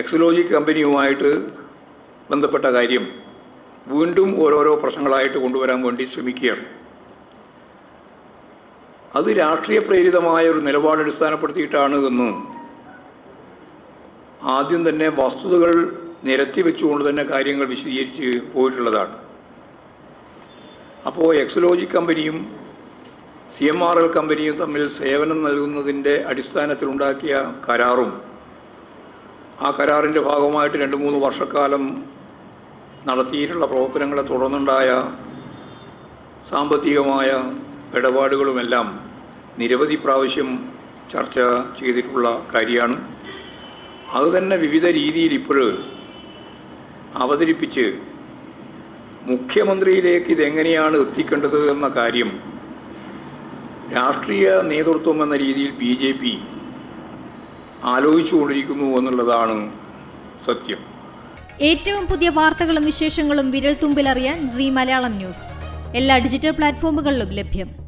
എക്സലോജി കമ്പനിയുമായിട്ട് ബന്ധപ്പെട്ട കാര്യം വീണ്ടും ഓരോരോ പ്രശ്നങ്ങളായിട്ട് കൊണ്ടുവരാൻ വേണ്ടി ശ്രമിക്കുകയാണ്. അത് രാഷ്ട്രീയ പ്രേരിതമായ ഒരു നിലപാട് അടിസ്ഥാനപ്പെടുത്തിയിട്ടാണ് എന്ന് ആദ്യം തന്നെ വസ്തുതകൾ നിരത്തി വെച്ചുകൊണ്ട് തന്നെ കാര്യങ്ങൾ വിശദീകരിച്ച് പോയിട്ടുള്ളതാണ്. അപ്പോൾ എക്സലോജി കമ്പനിയും സി എം ആർ എൽ കമ്പനിയും തമ്മിൽ സേവനം നൽകുന്നതിന്റെ അടിസ്ഥാനത്തിലുണ്ടാക്കിയ കരാറും ആ കരാറിന്റെ ഭാഗമായിട്ട് രണ്ട് മൂന്ന് വർഷക്കാലം നടത്തിയിട്ടുള്ള പ്രവർത്തനങ്ങളെ തുടർന്നുണ്ടായ സാമ്പത്തികമായ ഇടപാടുകളുമെല്ലാം നിരവധി പ്രാവശ്യം ചർച്ച ചെയ്തിട്ടുള്ള കാര്യമാണ്. അതുതന്നെ വിവിധ രീതിയിൽ ഇപ്പോൾ അവതരിപ്പിച്ച് മുഖ്യമന്ത്രിയിലേക്ക് ഇതെങ്ങനെയാണ് എത്തിക്കേണ്ടത് എന്ന കാര്യം രാഷ്ട്രീയ നേതൃത്വം എന്ന രീതിയിൽ ബി ജെ പി ആലോചിച്ചുകൊണ്ടിരിക്കുന്നു എന്നുള്ളതാണ് സത്യം. ഏറ്റവും പുതിയ വാർത്തകളും വിശേഷങ്ങളും വിരൽ തുമ്പിലറിയാൻ സി മലയാളം ന്യൂസ്. എല്ലാ ഡിജിറ്റൽ പ്ലാറ്റ്ഫോമുകളിലും ലഭ്യം.